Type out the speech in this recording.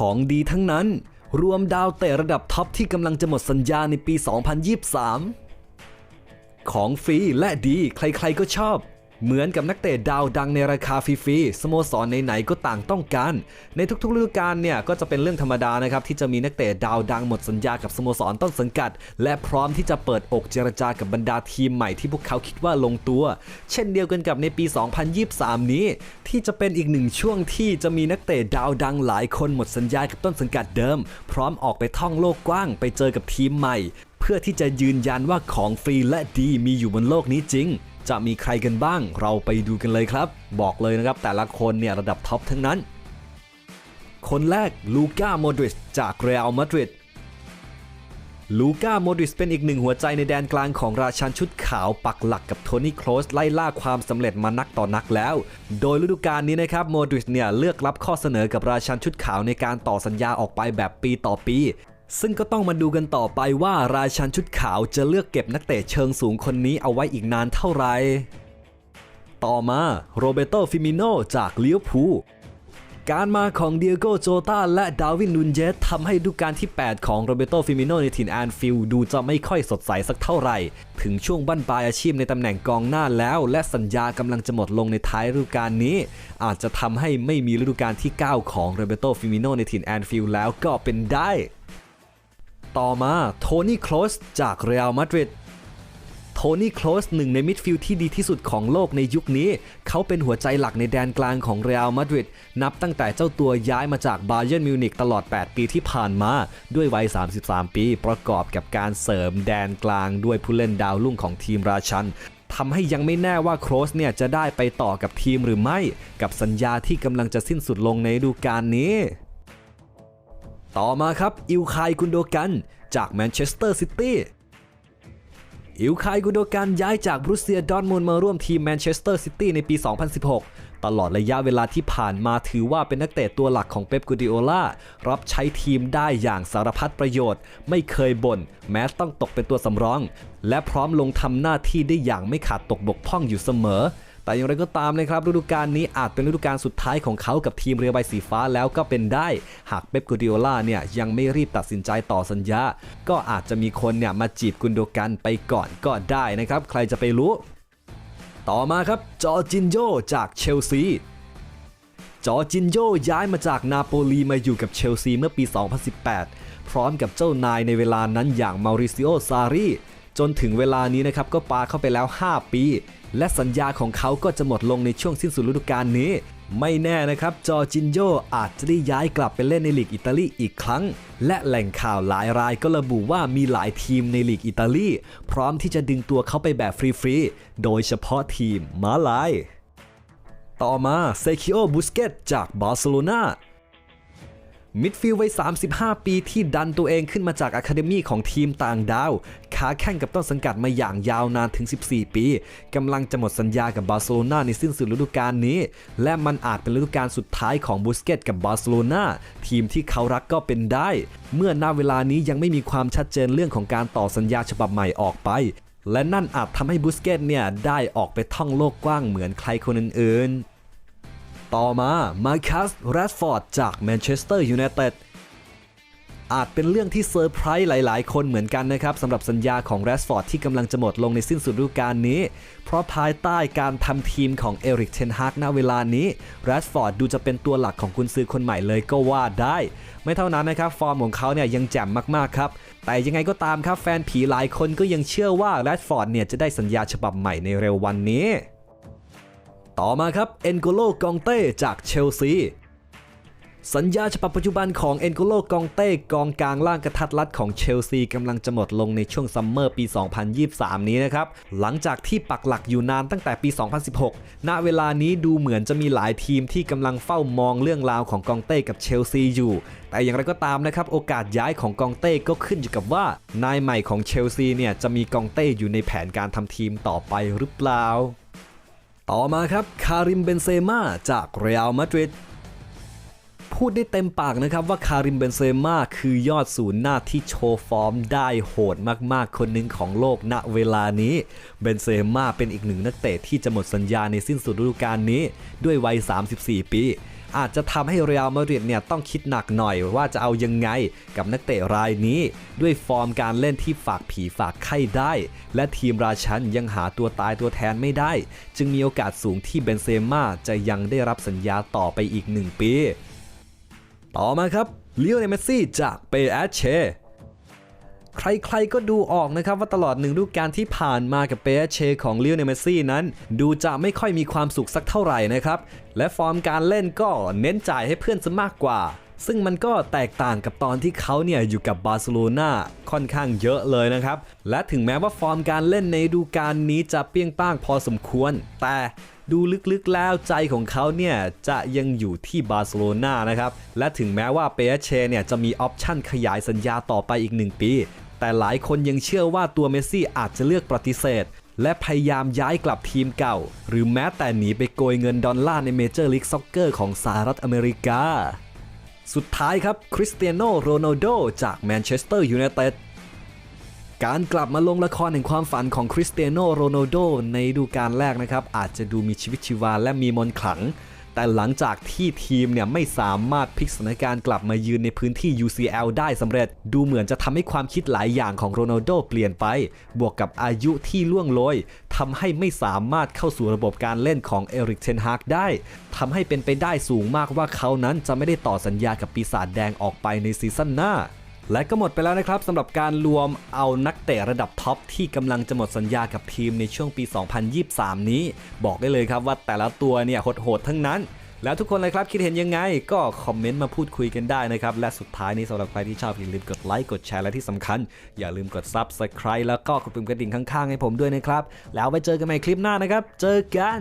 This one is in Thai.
ของดีทั้งนั้น รวมดาวเตะระดับท็อปที่กำลังจะหมดสัญญาในปี 2023 ของฟรีและดีใครๆก็ชอบ เหมือนกับนักเตะดาวดังในราคาฟรีๆสโมสรไหนๆก็ต่างต้องการ ในทุกๆฤดูกาลเนี่ยก็จะเป็นเรื่องธรรมดานะครับที่จะมีนักเตะดาวดังหมดสัญญากับสโมสรต้นสังกัด และพร้อมที่จะเปิดอกเจรจากับบรรดาทีมใหม่ที่พวกเขาคิดว่าลงตัว เช่นเดียวกันกับในปี 2023 นี้ ที่จะเป็นอีกหนึ่งช่วงที่จะมีนักเตะดาวดังหลายคนหมดสัญญากับต้นสังกัดเดิม พร้อมออกไปท่องโลกกว้างไปเจอกับทีมใหม่ เพื่อที่จะยืนยันว่าของฟรีและดีมีอยู่บนโลกนี้จริง จะมีใครกันบ้าง เราไปดูกันเลยครับ บอกเลยนะครับแต่ละคนเนี่ยระดับท็อปทั้งนั้น คนแรกลูก้าโมดริชจากเรอัลมาดริดลูก้าโมดริสเป็นอีกหนึ่งหัวใจในแดนกลางของราชันชุดขาวปักหลักกับโทนี่โครสไล่ล่าความสำเร็จมานักต่อนักแล้ว โดยฤดูกาลนี้นะครับโมดริสเนี่ยเลือกรับข้อเสนอกับราชันชุดขาวในการต่อสัญญาออกไปแบบปีต่อปี ซึ่งก็ต้องมาดูกันต่อไปว่าราชันชุดขาวจะเลือกเก็บนักเตะเชิงสูงคนนี้เอาไว้อีกนานเท่าไหร่ต่อมาโรเบโตฟิมิโนจากลิเวพูการมาของเดียโกโจตาและดาวินนูนเยสทำให้ฤดูกาลที่ 8 ของโรเบโตฟิมิโนในถิ่นแอนฟิลดูจะไม่ค่อยสดใสสักเท่าไหร่ ถึงช่วงบั้นปลายอาชีพในตำแหน่งกองหน้าแล้ว และสัญญากำลังจะหมดลงในท้ายฤดูกาลนี้ อาจจะทำให้ไม่มีฤดูกาลที่ 9 ของโรเบโตฟิมิโนในถิ่นแอนฟิลด์แล้วก็เป็นได้ ต่อมาโทนี่โคลสจากเรอัลมาดริดโทนี่โคลสหนึ่งในมิดฟิลด์ที่ดีที่สุดของโลกในยุคนี้ เขาเป็นหัวใจหลักในแดนกลางของเรอัลมาดริดนับตั้งแต่เจ้าตัวย้ายมาจากบาเยิร์นมิวนิกตลอด 8 ปีที่ผ่านมา ด้วยวัย 33 ปี ประกอบกับการเสริมแดนกลางด้วยผู้เล่นดาวรุ่งของทีมราชันทำให้ยังไม่แน่ว่าโครสเนี่ยจะได้ไปต่อกับทีมหรือไม่ กับสัญญาที่กำลังจะสิ้นสุดลงในฤดูกาลนี้ ต่อมาครับอิลคายกุนโดกันจากแมนเชสเตอร์ซิตี้อิลคายกุนโดกันย้ายจากบรูเซียดอร์ทมุนมาร่วมทีมแมนเชสเตอร์ซิตี้ในปี 2016 ตลอดระยะเวลาที่ผ่านมาถือว่าเป็นนักเตะตัวหลักของเป๊ปกูดิโอลารับใช้ทีมได้อย่างสารพัดประโยชน์ ไม่เคยบ่นแม้ต้องตกเป็นตัวสำรอง และพร้อมลงทำหน้าที่ได้อย่างไม่ขาดตกบกพร่องอยู่เสมอ แต่อย่างไรก็ตามนะครับฤดูกาลนี้อาจเป็นฤดูกาลสุดท้ายของเขากับทีมเรือใบสีฟ้าแล้วก็เป็นได้ หากเป๊ปกูดิโอล่าเนี่ยยังไม่รีบตัดสินใจต่อสัญญา ก็อาจจะมีคนเนี่ยมาจีบกุนโดกันไปก่อนก็ได้นะครับ ใครจะไปรู้ ต่อมาครับจอจินโยจากเชลซีจอจินโยย้ายมาจากนาโปลีมาอยู่กับเชลซีเมื่อปี 2018 พร้อมกับเจ้านายในเวลานั้นอย่างมาริซิโอซารีจนถึงเวลานี้นะครับก็ปาเข้าไปแล้ว 5 ปี และสัญญาของเขาก็จะหมดลงในช่วงสิ้นสุดฤดูกาลนี้ ไม่แน่นะครับ จอจินโยอาจจะได้ย้ายกลับไปเล่นในลีกอิตาลีอีกครั้ง และแหล่งข่าวหลายรายก็ระบุว่ามีหลายทีมในลีกอิตาลีพร้อมที่จะดึงตัวเขาไปแบบฟรีๆ โดยเฉพาะทีมมาลาย ต่อมาเซคิโอ บุสเกตจากบาร์เซโลนามิดฟิลด์วัย 35 ปีที่ดันตัวเองขึ้นมาจากอะคาเดมีของทีมต่างดาว ค้าแข่งกับต้นสังกัดมาอย่างยาวนานถึง 14 ปีกำลังจะหมดสัญญากับบาร์เซโลนาในสิ้นสุดฤดูกาลนี้ และมันอาจเป็นฤดูกาลสุดท้ายของบุสเกตกับบาร์เซโลนาทีมที่เขารักก็เป็นได้ เมื่อณเวลานี้ยังไม่มีความชัดเจนเรื่องของการต่อสัญญาฉบับใหม่ออกไปและนั่นอาจทำให้บุสเกตเนี่ย ได้ออกไปท่องโลกกว้างเหมือนใครคนอื่นๆ ต่อมา มาคัสแรดฟอร์ดจากแมนเชสเตอร์ยูไนเต็ด อาจเป็นเรื่องที่เซอร์ไพรส์หลาย ๆ คนเหมือนกันนะครับสำหรับสัญญาของแรดฟอร์ดที่กำลังจะหมดลงในสิ้นสุดฤดูกาลนี้ เพราะภายใต้การทำทีมของเอริกเทนฮากณเวลานี้แรดฟอร์ดดูจะเป็นตัวหลักของกุนซือคนใหม่เลยก็ว่าได้ ไม่เท่านั้นนะครับ ฟอร์มของเขาเนี่ยยังแจ่มมาก ๆ ครับ แต่ยังไงก็ตามครับแฟนผีหลายคนก็ยังเชื่อว่าแรดฟอร์ดเนี่ยจะได้สัญญาฉบับใหม่ในเร็ววันนี้ ต่อมาครับเอนโกโลกองเต้จากเชลซี สัญญาฉบับปัจจุบันของเอนโกโลกองเต้กองกลางล่างกระทัดรัดของเชลซีกำลังจะหมดลงในช่วงซัมเมอร์ปี 2023 นี้นะครับ หลังจากที่ปักหลักอยู่นานตั้งแต่ปี 2016 ณ เวลานี้ดูเหมือนจะมีหลายทีมที่กำลังเฝ้ามองเรื่องราวของกองเต้กับเชลซีอยู่ แต่อย่างไรก็ตามนะครับ โอกาสย้ายของกองเต้ก็ขึ้นอยู่กับว่านายใหม่ของเชลซีเนี่ยจะมีกองเต้อยู่ในแผนการทำทีมต่อไปหรือเปล่า ต่อมาครับคาริมเบนเซม่าจากเรอัลมาดริด พูดได้เต็มปากนะครับว่าคาริมเบนเซม่าคือยอดศูนย์หน้าที่โชว์ฟอร์มได้โหดมากๆ คนหนึ่งของโลกณเวลานี้ เบนเซม่าเป็นอีกหนึ่งนักเตะที่จะหมดสัญญาในสิ้นสุดฤดูกาลนี้ ด้วยวัย 34 ปี อาจจะทำให้เรอัลมาดริดเนี่ยต้องคิดหนักหน่อยว่าจะเอายังไงกับนักเตะรายนี้ ด้วยฟอร์มการเล่นที่ฝากผีฝากไข้ได้ และทีมราชันยังหาตัวตายตัวแทนไม่ได้ จึงมีโอกาสสูงที่เบนเซม่าจะยังได้รับสัญญาต่อไปอีก 1 ปี ต่อมาครับเลียวเนลเมสซี่จากเปแอชเชใครๆก็ดูออกนะครับว่าตลอดหนึ่งฤดูกาลที่ผ่านมากับเปเชของลิโอเนลเมสซี่นั้น ดูจะไม่ค่อยมีความสุขสักเท่าไหร่นะครับ และฟอร์มการเล่นก็เน้นจ่ายให้เพื่อนซะมากกว่า ซึ่งมันก็แตกต่างกับตอนที่เขาเนี่ยอยู่กับบาร์เซโลนาค่อนข้างเยอะเลยนะครับ และถึงแม้ว่าฟอร์มการเล่นในฤดูกาลนี้จะเปรี้ยงป้างพอสมควร แต่ ดูลึกๆแล้วใจของเขาเนี่ยจะยังอยู่ที่บาร์เซโลนานะครับและถึงแม้ว่าเปเชเนี่ยจะมีออปชั่นขยายสัญญาต่อไปอีก 1 ปี แต่หลายคนยังเชื่อว่าตัวเมสซี่อาจจะเลือกปฏิเสธ และพยายามย้ายกลับทีมเก่า หรือแม้แต่หนีไปโกยเงินดอลลาร์ในเมเจอร์ลีกซ็อกเกอร์ของสหรัฐอเมริกา สุดท้ายครับคริสเตียโนโรนัลโดจากแมนเชสเตอร์ยูไนเต็ด การกลับมาลงละครแห่งความฝันของคริสเตียโนโรนัลโดในฤดูกาลแรกนะครับ อาจจะดูมีชีวิตชีวาและมีมนขลัง แต่หลังจากที่ทีมเนี่ยไม่สามารถพลิกสถานการณ์กลับมายืนในพื้นที่ UCL ได้สำเร็จ ดูเหมือนจะทำให้ความคิดหลายอย่างของโรนัลโดเปลี่ยนไป บวกกับอายุที่ล่วงโรยทำให้ไม่สามารถเข้าสู่ระบบการเล่นของเอริกเทนฮากได้ทำให้เป็นไปได้สูงมากว่าเขานั้นจะไม่ได้ต่อสัญญากับปีศาจแดงออกไปในซีซั่นหน้า และก็หมดไปแล้วนะครับสำหรับการรวมเอานักเตะระดับท็อปที่กำลังจะหมดสัญญากับทีมในช่วงปี 2023 นี้ บอกได้เลยครับว่าแต่ละตัวเนี่ยโหดๆทั้งนั้น แล้วทุกคนเลยครับคิดเห็นยังไง ก็คอมเมนต์มาพูดคุยกันได้นะครับ และสุดท้ายนี้สำหรับใครที่ชอบอย่าลืมกดไลค์กดแชร์และที่สำคัญ อย่าลืมกด Subscribe แล้วก็กดปุ่มกระดิ่งข้างๆ ให้ผมด้วยนะครับ แล้วไว้เจอกันใหม่คลิปหน้านะครับ เจอกัน